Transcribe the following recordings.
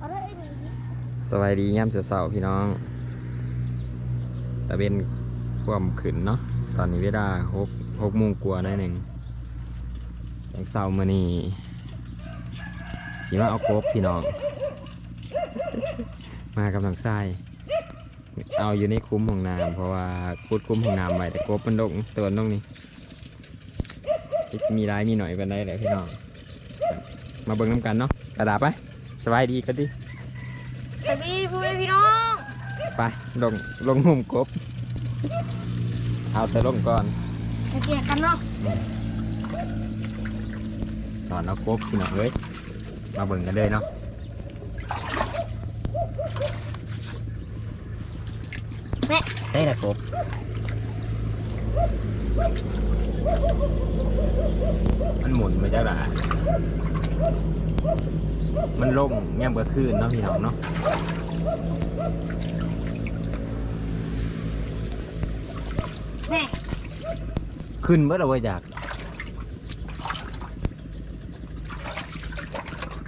เอาได้ไอ้นี่สวัสดีย่ำเสาร์พี่น้องแต่เป็นความขึ้นเนาะตอนนี้เวลาหกหกโมงกว่าได้หนึ่งแสงเสาร์มานี่ขี่มาเอากบพี่น้อง มากำลังทรายเอาอยู่ในคุ้มของน้ำเพราะว่าพูดคุ้มของน้ำไว้แต่กบมันลงตัวตรงนี้มีร้ายมีหน่อยกันได้เลยพี่น้อง มาเบิ่งน้ำกันเนาะกระดาษไป สบายดีกันดิสวัสดีพ่อแม่พี่น้องไปลงลงมุมกบ เอาแต่ลงก่อนจะเกี่ยกันเนาะสอนเอากบพี่น้องเอ้ยมาเบิ่งกันเลยเนาะแม่ได้ละกบมันหมุนมาจากไหน มันลงแง้มกระคืนเนาะพี่น้องเนาะแม่ขึ้นเมื่อเราอยาก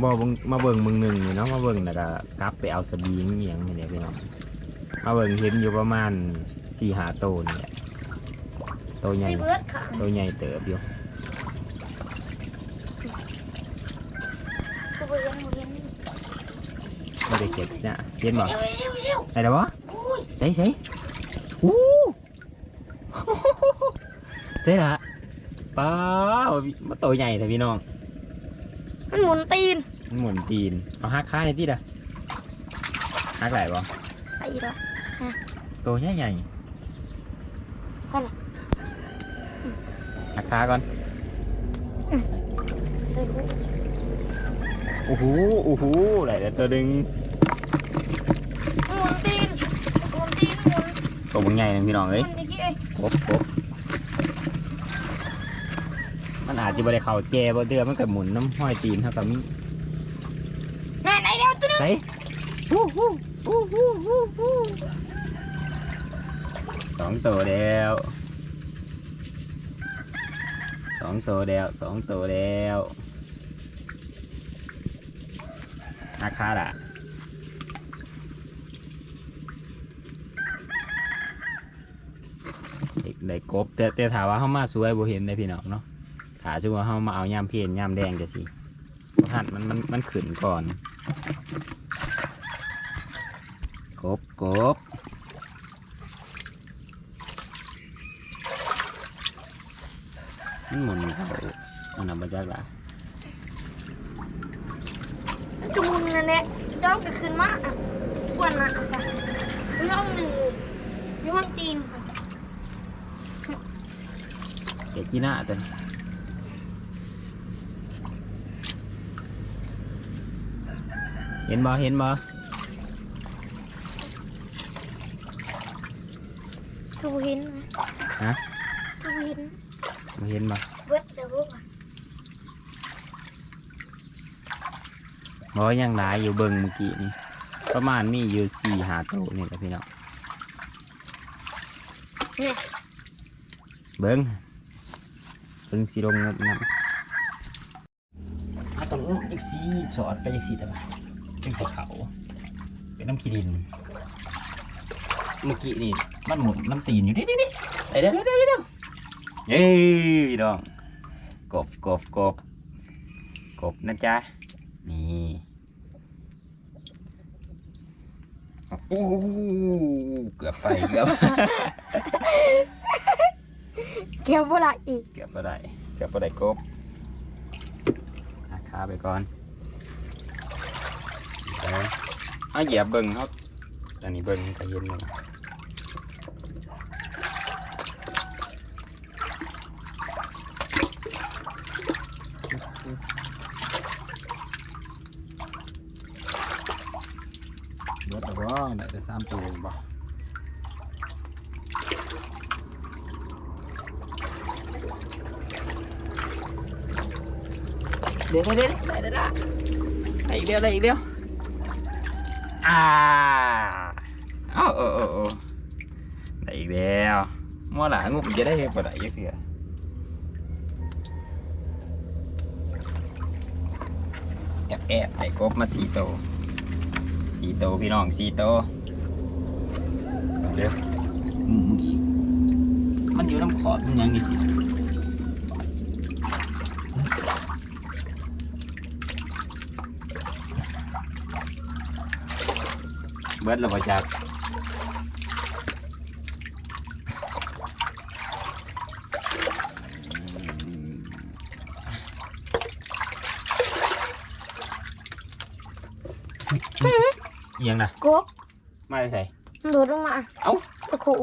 บอเบิ่งมาเบิ่งมึงหนึ่งนี่เนาะมาเบิ่งแล้วก็กลับไปเอาสบีงเมียงนี่แหละพี่น้องมาเบิ่งเห็นอยู่ประมาณสี่หาโตวนี่แหละโตวใหญ่ซีเบิร์ดค่ะโตวใหญ่เติบอยู่ ตัวเรียนเรียน ไม่ได้เก็บเนี่ยเห็นบ่เร็วเร็วเร็วไอ้เด้อวะอุ้ยใส่ใส่อู้ใส่ละป้าวมาโตวใหญ่แต่พี่น้อง มันหมุนตีน มันหมุนตีน เอาฮักค้าในที่ดะฮักไหลบ่ไอ้ละตัวใหญ่ใหญ่พ่อละหักขาก่อนใส่หูโอ้โหโอ้โหไหลแล้วตัวดึงมันหมุนตีนหมุนตีนหมุนตัวมันใหญ่นึงพี่น้องหมุเอ้ยนอย่างงี้เอ้ยครบครบมันอาจจะบ่ได้เข่าแจบ่เดือมันก็หมุนน้ำห้อยตีนเท่ากับมีแม่ไหนเร็วตัวนึงใส่ฮู้ฮู้ฮู้ฮู้ฮู้ฮู้สองตัวแล้วสองตัวแล้วสองตัวแล้ว หักขาละเด็กได้กบแต่แต่ถามว่าเขามาสวยบ่เห็นได้พี่น้องเนาะถาช่ว่าเขามาเอาย่ามเพียนย่ามแดงจะสิบ่ทันมันมันมันขึ้นก่อน กบกบมันหมุนเขาอันนั้นมาจากละ จะหมุ นนั่นแหละย้อนก็ขึ้นมาอะอ้วนนะอะย้อนหนึ่งย้อนตีนค่ะเด็กที่หน้าแต่เห็นบ่เห็นบ่คือบ่เห็นนะฮะคือบ่เห็นบ่เห็นบ่ เบิดเดี๋ยวพวกอะ บ่ยังหลายอยู่เบิ่งเมื่อกี้นี่ประมาณมีอยู่สี่หาตัวนี่แหละพี่น้องเนี่ยเบิ้งเบิ้งสีลงงบน้ำถ้าต้องอีกสีสอดไปอีกสีแต่ว่าเป็นภูเขาเป็นน้ำขี้ดิน เมื่อกี้นี่มันหมุนมันตีนอยู่นี่นี่นี่เดี๋ยวเดี๋ยวเดี๋ยวเดี๋ยวเย้พี่น้องกบกบกบกบนะจ๊ะ นี่โอ้โหเกือบไปเกือบเกี่ยวบ่ละอีก เกือบบ่ได้เกือบบ่ได้กบหักขาไปก่อนเอาเอาเหยียบเบิ่งเขาอันนี้เบิ่งก็เห็นเลย บิดแต่ว่าได้แต่สามตัวบ่เดี๋ยวเดี๋ยวเดี๋ยวได้ได้ได้ได้อีกเดียวได้อีกเดียวอ่าอ้าวเออเออเออได้อีกแล้วมั่วหลางุบจะได้ปะได้ยังเสียแอบแอบได้กบมาสี่ตัว สี่โตวพี่น้องสี่โตวเดี๋ยวอืมอีกมันอยู่น้ำขอบมันยังนี่สิเบิดแล้วบ่จักเอี ยงนะกบมาใส่มันโดดลงมาเอ้าตะขู่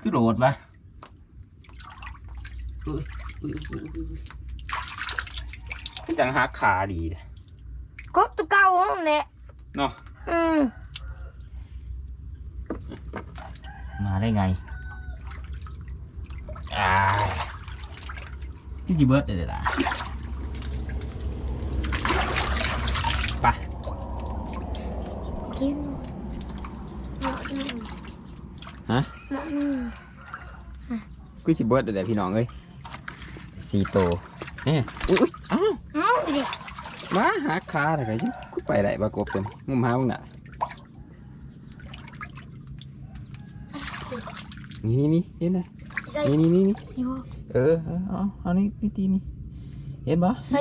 คือโดดปะอุ๊ยอุ๊ยอุ๊ยอุ๊ยอุ๊ยคือจังหักขาดีเด้กบตัวเก่านั่นแหละเนาะอืมมาได้ไงอ่าที่จีเบิร์ดเลยล่ะไป กินหมอหนึ่ง ฮะ หมอหนึ่ง กูจีเบิร์ดเลยพี่น้องเอ้ยสี่โตวเอ้ยอุ้ยอุ้ยอ้าวเอ้าดิมาหักขาอะไรกันยังกูไปได้ปะกบเป็นงุมหามึงน่ะนี่นี่นี่เห็นไหมใส่นี่นี่นี่นี่อยู่เออเอาเอาเอานี่นี่ตีนี่เห็นปะใส่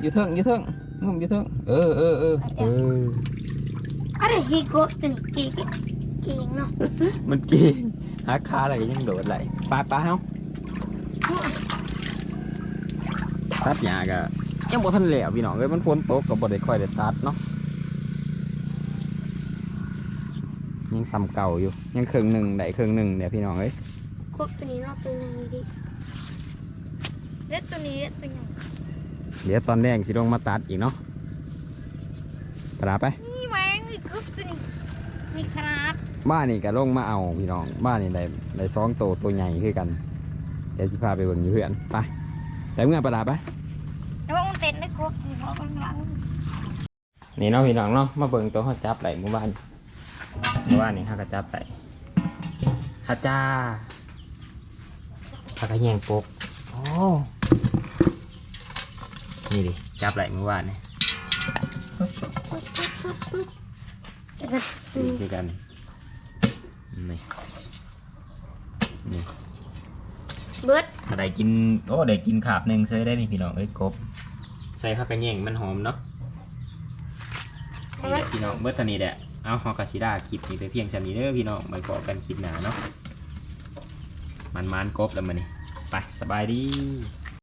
อยู่เทิงอยู่เทิงงุมอยู่เทิงเออเออเออเอออะไรฮีกบตัวนี้เก่งเก่งเนาะมันเก่ง หาคาอะไรก็ยังโดดไหลปลาปลาเฮาตัดหญ้าก็ยังบ่ทันแล้วพี่น้องเอ้ยมันฝนตกก็บ่ได้ค่อยได้ตัดเนาะยังซ้ำเก่าอยู่ยังครึ่งหนึ่งได้ครึ่งหนึ่งเนี่ยพี่น้องเอ้ยกบตัวนี้เนาะตัวนี้ดิเล็ดตัวนี้เล็ดตัวใหญ่เดี๋ยวตอนแรกสิลงมาตัดอีกเนาะปลาไปนี่แมงไอ้กบตัวนี้มีขนาด บ้านนี่ก็ลงมาเอาพี่น้อง บ้านนี่ได้ได้สองตัวตัวใหญ่คือกัน เดี๋ยวสิพาไปเบิ่งอยู่เพื่อนไปแต่เมื่อปลาไปแล้วว่ามันเต้นได้กบนี่เพราะมันหลังนี่เนาะพี่น้องเนาะมาเบิ่งตัวเขาจับไหลเมื่อวานเมื่อวานนี่เขาก็จับไหลฮัจจ้าเขาก็แยงปกโอ้นี่ดิจับไหลเมื่อวานนี่แล้วก็นี่คือกั นนี่นี่เบิดถ้าได้กินโอ้ได้กินขาบหนึ่งเซยได้นี่พี่น้องเอ้ยกบใส่ผักกระแยงมันหอมเนาะนี่แหละพี่น้องเบิร์ตอนนี้แหละเอาฮอกาชิดาคลิปนี้ไปเพียงชำนี้เด้อพี่น้องไปพอกันคลิปหน้าเนาะมันมันๆกบแล้วมันนี่ไปสบายดี